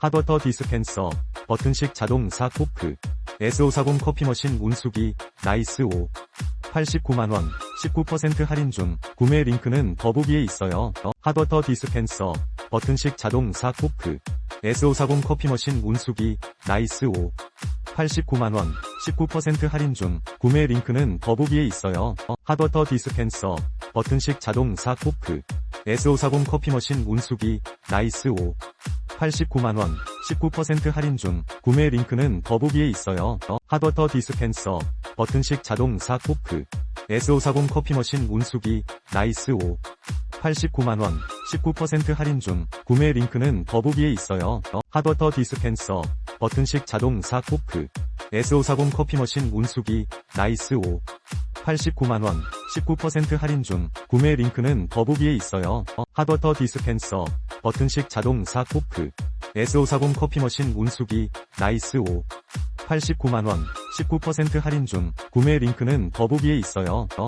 핫워터 디스펜서, 버튼식 자동 사 코크, S540 커피머신 운수기, 나이스 5. 89만원, 19% 할인 중, 구매 링크는 더보기에 있어요. 어, 핫워터 디스펜서, 버튼식 자동 사 코크, S540 커피머신 운수기, 나이스 5. 89만원, 19% 할인 중, 구매 링크는 더보기에 있어요. 어, 핫워터 디스펜서, 버튼식 자동 사 코크, S540 커피머신 운수기, 나이스 5. 89만원, 19% 할인 중, 구매 링크는 더보기에 있어요. 어, 핫워터 디스펜서, 버튼식 자동 사 코크, S540 커피머신 운수기, 나이스 5. 89만원, 19% 할인 중, 구매 링크는 더보기에 있어요. 어, 핫워터 디스펜서, 버튼식 자동 사 코크, S540 커피머신 운수기, 나이스 5. 89만원, 19% 할인 중, 구매 링크는 더보기에 있어요. 어, 핫워터 디스펜서, 버튼식 자동 사 코크, S540 커피머신 운수기, 나이스 5. 89만원, 19% 할인 중, 구매 링크는 더보기에 있어요. 어,